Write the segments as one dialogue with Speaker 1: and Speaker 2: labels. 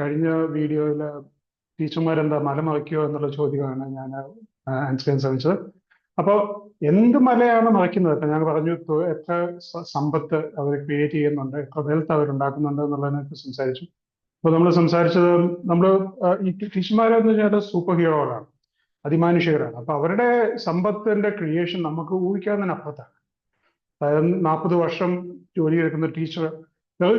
Speaker 1: കഴിഞ്ഞ വീഡിയോയിൽ ടീച്ചർമാരെന്താ മല മറിക്കുകയോ എന്നുള്ള ചോദ്യമാണ് ഞാൻ ആൻസർ ചെയ്യാൻ ശ്രമിച്ചത്. അപ്പോൾ എന്ത് മലയാണ് മറയ്ക്കുന്നത് ഇപ്പം ഞാൻ പറഞ്ഞു എത്ര സമ്പത്ത് അവർ ക്രിയേറ്റ് ചെയ്യുന്നുണ്ട് എത്ര വെൽത്ത് അവർ ഉണ്ടാക്കുന്നുണ്ട് എന്നുള്ളതിനെ കുറിച്ച് സംസാരിച്ചു. അപ്പോൾ നമ്മൾ സംസാരിച്ചത് നമ്മൾ ഈ ടീച്ചർമാരെന്ന് വെച്ചാൽ സൂപ്പർ ഹീറോകളാണ് അതിമാനുഷികരാണ് അപ്പൊ അവരുടെ സമ്പത്തിന്റെ ക്രിയേഷൻ നമുക്ക് ഊഹിക്കാവുന്നതിന് അപ്പുറത്താണ് അതായത് നാൽപ്പത് വർഷം ജോലി എടുക്കുന്ന ടീച്ചർ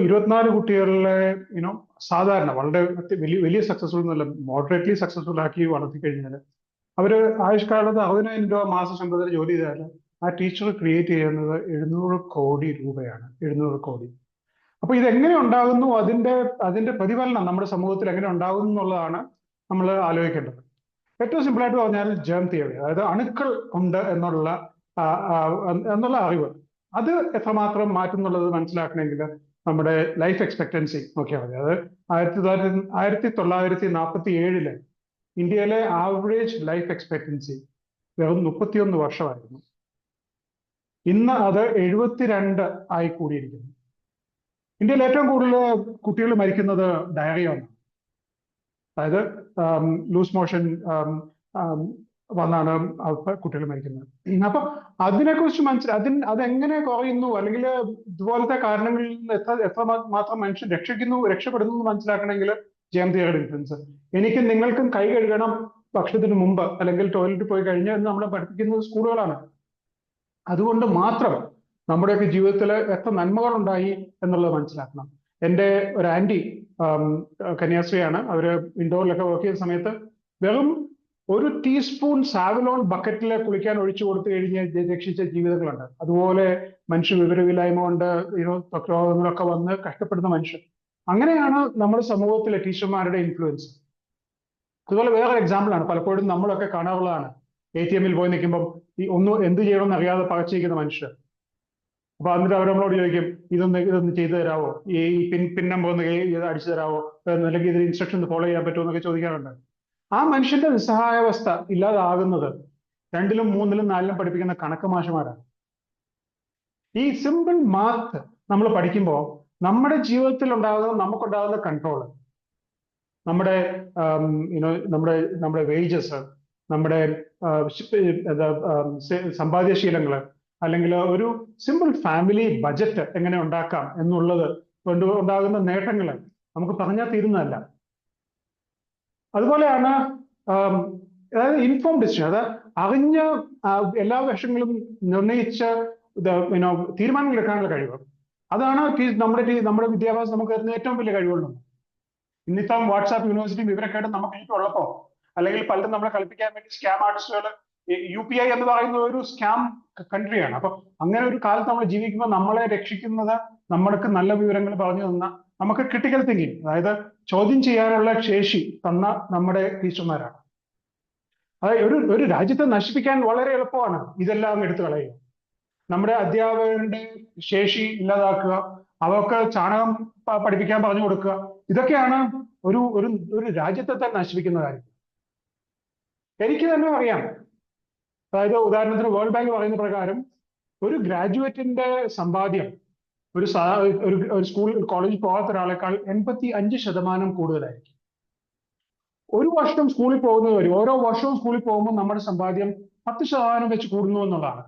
Speaker 1: ഇരുപത്തിനാല് കുട്ടികളിലെ യുനോ സാധാരണ വളരെ വലിയ വലിയ സക്സസ്ഫുൾ എന്നല്ല മോഡറേറ്റ്ലി സക്സസ്ഫുൾ ആക്കി വളർത്തി കഴിഞ്ഞാൽ അവർ ആയുഷ്കാലത്ത് അറുപതിനായിരം രൂപ മാസ ശമ്പളത്തിൽ ജോലി ചെയ്താൽ ആ ടീച്ചർ ക്രിയേറ്റ് ചെയ്യുന്നത് എഴുന്നൂറ് കോടി രൂപയാണ് എഴുന്നൂറ് കോടി. അപ്പൊ ഇതെങ്ങനെ ഉണ്ടാകുന്നു? അതിന്റെ അതിന്റെ പ്രതിഫലനം നമ്മുടെ സമൂഹത്തിൽ എങ്ങനെ ഉണ്ടാകുന്നു എന്നുള്ളതാണ് നമ്മൾ ആലോചിക്കേണ്ടത്. ഏറ്റവും സിമ്പിൾ ആയിട്ട് പറഞ്ഞാൽ ജേം തിയറി അതായത് അണുക്കൾ ഉണ്ട് എന്നുള്ള എന്നുള്ള അറിവ്. അത് എത്രമാത്രം മാറ്റും എന്നുള്ളത് മനസ്സിലാക്കണമെങ്കിൽ നമ്മുടെ ലൈഫ് എക്സ്പെക്ടൻസി നോക്കിയാൽ മതി. അത് ആയിരത്തി തൊള്ളായിരത്തി ആയിരത്തി തൊള്ളായിരത്തി നാൽപ്പത്തി ഏഴിൽ ഇന്ത്യയിലെ ആവറേജ് ലൈഫ് എക്സ്പെക്ടൻസി വെറും മുപ്പത്തിയൊന്ന് വർഷമായിരുന്നു. ഇന്ന് അത് എഴുപത്തിരണ്ട് ആയി കൂടിയിരിക്കുന്നു. ഇന്ത്യയിൽ ഏറ്റവും കൂടുതൽ കുട്ടികൾ മരിക്കുന്നത് ഡയറിയ ആണ്. അതായത് ലൂസ് മോഷൻ വന്നാണ് കുട്ടികൾ മരിക്കുന്നത്. അപ്പൊ അതിനെക്കുറിച്ച് മനസ്സിൽ അതിന് അതെങ്ങനെ കുറയുന്നു? അല്ലെങ്കിൽ ഇതുപോലത്തെ കാരണങ്ങളിൽ നിന്ന് എത്ര എത്ര മാത്രം മനുഷ്യൻ രക്ഷിക്കുന്നു രക്ഷപ്പെടുന്നു എന്ന് മനസ്സിലാക്കണമെങ്കിൽ ജയന്തിയുടെ ഡിഫറൻസ് എനിക്ക് നിങ്ങൾക്കും കൈ കഴുകണം ഭക്ഷണത്തിന് മുമ്പ് അല്ലെങ്കിൽ ടോയ്ലറ്റിൽ പോയി കഴിഞ്ഞ എന്ന് നമ്മളെ പഠിപ്പിക്കുന്നത് സ്കൂളുകളാണ്. അതുകൊണ്ട് മാത്രം നമ്മുടെയൊക്കെ ജീവിതത്തിൽ എത്ര നന്മകൾ ഉണ്ടായി എന്നുള്ളത് മനസ്സിലാക്കണം. എന്റെ ഒരു ആന്റി കന്യാസ്ത്രീയാണ്. അവർ ഇൻഡോറിലൊക്കെ വർക്ക് ചെയ്യുന്ന സമയത്ത് വെറും ഒരു ടീസ്പൂൺ സാവലോൺ ബക്കറ്റിൽ കുളിക്കാൻ ഒഴിച്ചു കൊടുത്തു കഴിഞ്ഞ് രക്ഷിച്ച ജീവിതങ്ങളുണ്ട്. അതുപോലെ മനുഷ്യ വിവരമില്ലായ്മ കൊണ്ട് രോഗങ്ങളൊക്കെ വന്ന് കഷ്ടപ്പെടുന്ന മനുഷ്യൻ. അങ്ങനെയാണ് നമ്മുടെ സമൂഹത്തിലെ ടീച്ചർമാരുടെ ഇൻഫ്ലുവൻസ് അതുപോലെ വേറെ എക്സാമ്പിൾ ആണ്. പലപ്പോഴും നമ്മളൊക്കെ കാണാറുള്ളതാണ്. എ ടി എമ്മിൽ പോയി നിൽക്കുമ്പോൾ ഈ ഒന്നും എന്ത് ചെയ്യണമെന്ന് അറിയാതെ പകച്ചിരിക്കുന്ന മനുഷ്യർ. അപ്പൊ എന്നിട്ട് അവർ നമ്മളോട് ചോദിക്കും ഇതൊന്ന് ഇതൊന്ന് ചെയ്തു തരാവോ? ഈ പിൻ പിൻ നമ്പർ ഒന്ന് അടിച്ചു തരാവോ? അല്ലെങ്കിൽ ഇതിന് ഇൻസ്ട്രക്ഷൻ ഫോളോ ചെയ്യാൻ പറ്റുമോ? എന്നൊക്കെ ചോദിക്കാറുണ്ട്. ആ മനുഷ്യന്റെ നിസ്സഹായാവസ്ഥ ഇല്ലാതാകുന്നത് രണ്ടിലും മൂന്നിലും നാലിലും പഠിപ്പിക്കുന്ന കണക്ക് മാഷമാരാണ് ഈ സിമ്പിൾ മാത്ത് നമ്മൾ പഠിക്കുമ്പോൾ നമ്മുടെ ജീവിതത്തിൽ ഉണ്ടാകുന്ന നമുക്കുണ്ടാകുന്ന കൺട്രോൾ നമ്മുടെ യുനോ നമ്മുടെ നമ്മുടെ വേജസ് നമ്മുടെ ആ, ശി- എന്താ, ആ, സെ- സമ്പാദ്യശീലങ്ങൾ അല്ലെങ്കിൽ ഒരു സിമ്പിൾ ഫാമിലി ബജറ്റ് എങ്ങനെ ഉണ്ടാക്കാം എന്നുള്ളത് കൊണ്ട് ഉണ്ടാകുന്ന നേട്ടങ്ങൾ നമുക്ക് പറഞ്ഞാൽ തീരുന്നതല്ല. അതുപോലെയാണ് അതായത് ഇൻഫോം ഡിസിഷൻ അതായത് അറിഞ്ഞ എല്ലാ വശങ്ങളും നിർണയിച്ച തീരുമാനങ്ങൾ എടുക്കാനുള്ള കഴിവ്. അതാണ് നമ്മുടെ നമ്മുടെ വിദ്യാഭ്യാസം നമുക്ക് തരുന്ന ഏറ്റവും വലിയ കഴിവുകളൊന്നും. ഇന്നിപ്പം വാട്സാപ്പ് യൂണിവേഴ്സിറ്റി വിവരക്കേട് നമുക്ക് ഏറ്റവും ഉള്ളപ്പോ അല്ലെങ്കിൽ പലരും നമ്മളെ കളിപ്പിക്കാൻ വേണ്ടി സ്കാം ആർട്ടിസ്റ്റുകൾ യു പി ഐ എന്ന് പറയുന്ന ഒരു സ്കാം കൺട്രിയാണ് അപ്പൊ അങ്ങനെ ഒരു കാലത്ത് നമ്മൾ ജീവിക്കുമ്പോൾ നമ്മളെ രക്ഷിക്കുന്നത് നമ്മൾക്ക് നല്ല വിവരങ്ങൾ പറഞ്ഞു തന്ന നമുക്ക് ക്രിട്ടിക്കൽ തിങ്കിങ് അതായത് ചോദ്യം ചെയ്യാനുള്ള ശേഷി തന്ന നമ്മുടെ ടീച്ചർമാരാണ് അതായത് ഒരു ഒരു രാജ്യത്തെ നശിപ്പിക്കാൻ വളരെ എളുപ്പമാണ് ഇതെല്ലാം എടുത്തു കളയുക. നമ്മുടെ അധ്യാപകരുടെ ശേഷി ഇല്ലാതാക്കുക അവർക്ക് ചാണകം പഠിപ്പിക്കാൻ പറഞ്ഞു കൊടുക്കുക ഇതൊക്കെയാണ് ഒരു ഒരു ഒരു രാജ്യത്തെ തന്നെ നശിപ്പിക്കുന്ന കാര്യം. എനിക്ക് തന്നെ അറിയാം. അതായത് ഉദാഹരണത്തിന് വേൾഡ് ബാങ്ക് പറയുന്ന പ്രകാരം ഒരു ഗ്രാജുവേറ്റിന്റെ സമ്പാദ്യം ഒരു ഒരു സ്കൂൾ കോളേജിൽ പോകാത്ത ഒരാളെക്കാൾ എൺപത്തി അഞ്ച് ശതമാനം കൂടുതലായിരിക്കും. ഒരു വർഷം സ്കൂളിൽ പോകുന്നത് വരും ഓരോ വർഷവും സ്കൂളിൽ പോകുമ്പോൾ നമ്മുടെ സമ്പാദ്യം പത്ത് ശതമാനം വെച്ച് കൂടുന്നു എന്നുള്ളതാണ്.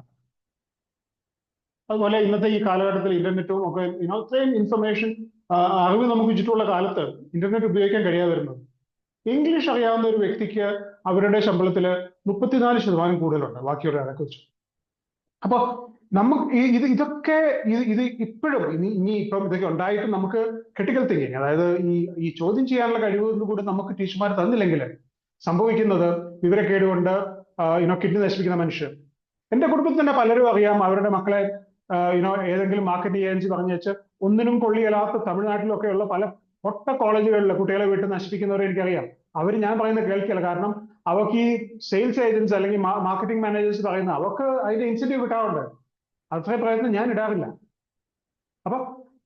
Speaker 1: അതുപോലെ ഇന്നത്തെ ഈ കാലഘട്ടത്തിൽ ഇന്റർനെറ്റും ഒക്കെ ഇത്രയും ഇൻഫർമേഷൻ അറിവ് നമുക്ക് ചുറ്റുമുള്ള കാലത്ത് ഇന്റർനെറ്റ് ഉപയോഗിക്കാൻ കഴിയാതെ വരുന്നത്. ഇംഗ്ലീഷ് അറിയാവുന്ന ഒരു വ്യക്തിക്ക് അവരുടെ ശമ്പളത്തിൽ മുപ്പത്തിനാല് ശതമാനം കൂടുതലുണ്ട് ബാക്കിയുള്ള ആളെ കുറിച്ച്. അപ്പൊ നമുക്ക് ഇത് ഇതൊക്കെ ഇത് ഇത് ഇപ്പോഴും ഇനി ഇനി ഇപ്പം ഇതൊക്കെ ഉണ്ടായിട്ട് നമുക്ക് ക്രിട്ടിക്കൽ തിങ്കിങ് അതായത് ഈ ഈ ചോദ്യം ചെയ്യാനുള്ള കഴിവ് കൂടി നമുക്ക് ടീച്ചർമാർ തന്നില്ലെങ്കിൽ സംഭവിക്കുന്നത് വിവരക്കേട് കൊണ്ട് യുനോ കിഡ്നി നശിപ്പിക്കുന്ന മനുഷ്യർ. എന്റെ കുടുംബത്തിൽ തന്നെ പലരും അറിയാം അവരുടെ മക്കളെ യുനോ ഏതെങ്കിലും മാർക്കറ്റ് ഏജൻസി പറഞ്ഞു വെച്ച് ഒന്നിനും കൊള്ളിയല്ലാത്ത തമിഴ്നാട്ടിലൊക്കെയുള്ള പല ഒട്ട കോളേജുകളിലെ കുട്ടികളെ വീട്ടിൽ നശിപ്പിക്കുന്നവരെ എനിക്കറിയാം. അവർ ഞാൻ പറയുന്നത് കേൾക്കില്ല. കാരണം അവർക്ക് ഈ സെയിൽസ് ഏജൻസ് അല്ലെങ്കിൽ മാർക്കറ്റിംഗ് മാനേജേഴ്സ് പറയുന്ന അവർക്ക് അതിന്റെ ഇൻസെന്റീവ് കിട്ടാറുണ്ട്. അത്ര പ്രയത്നം ഞാൻ ഇടാറില്ല. അപ്പൊ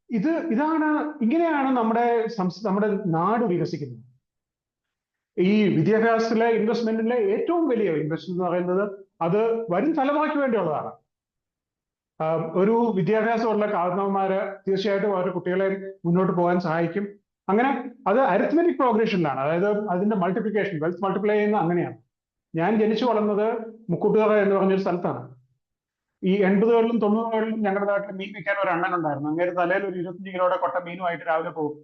Speaker 1: ഇത് ഇതാണ് ഇങ്ങനെയാണ് നമ്മുടെ നമ്മുടെ നാട് വികസിക്കുന്നത്. ഈ വിദ്യാഭ്യാസത്തിലെ ഇൻവെസ്റ്റ്മെന്റിലെ ഏറ്റവും വലിയ ഇൻവെസ്റ്റ്മെന്റ് എന്ന് പറയുന്നത് അത് വരും തലമുറയ്ക്ക് വേണ്ടിയുള്ളതാണ്. ഒരു വിദ്യാഭ്യാസമുള്ള കാരണവന്മാര് തീർച്ചയായിട്ടും അവരുടെ കുട്ടികളെ മുന്നോട്ട് പോകാൻ സഹായിക്കും. അങ്ങനെ അത് അരിത്മെറ്റിക് പ്രോഗ്രഷൻ ആണ് അതായത് അതിന്റെ മൾട്ടിപ്ലിക്കേഷൻ വെൽത്ത് മൾട്ടിപ്ലൈ ചെയ്യുന്ന അങ്ങനെയാണ്. ഞാൻ ജനിച്ചു വളർന്നത് മുക്കൂട്ടുകറ എന്ന് പറഞ്ഞൊരു സ്ഥലത്താണ്. ഈ എൺപതുകളിലും തൊണ്ണൂറുകളിലും ഞങ്ങളുടെ നാട്ടിൽ മീൻ വിൽക്കാൻ ഒരു അണ്ണൻ ഉണ്ടായിരുന്നു. അങ്ങനെ തലയിൽ ഒരു ഇരുപത്തഞ്ച് കിലോയുടെ കൊട്ട മീനുമായിട്ട് രാവിലെ പോകും.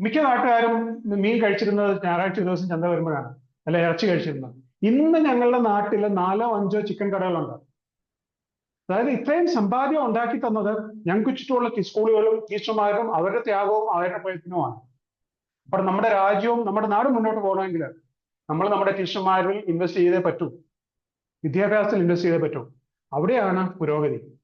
Speaker 1: മിക്ക നാട്ടുകാരും മീൻ കഴിച്ചിരുന്നത് ഞായറാഴ്ച ദിവസം ചന്ത വരുമ്പോഴാണ്. അല്ലെ ഇറച്ചി കഴിച്ചിരുന്നത്. ഇന്ന് ഞങ്ങളുടെ നാട്ടിൽ നാലോ അഞ്ചോ ചിക്കൻ കടകളുണ്ട്. അതായത് ഇത്രയും സമ്പാദ്യം ഉണ്ടാക്കി തന്നത് ഞങ്ങൾക്ക് ചുറ്റുമുള്ള സ്കൂളുകളും ടീച്ചർമാരും അവരുടെ ത്യാഗവും അവരുടെ പ്രയത്നവുമാണ്. അപ്പോൾ നമ്മുടെ രാജ്യവും നമ്മുടെ നാടും മുന്നോട്ട് പോകണമെങ്കിൽ നമ്മൾ നമ്മുടെ ടീച്ചർമാരിൽ ഇൻവെസ്റ്റ് ചെയ്തേ പറ്റൂ. വിദ്യാഭ്യാസത്തിൽ ഇൻവെസ്റ്റ് ചെയ്തേ പറ്റൂ. അവിടെയാണ് പുരോഗതി.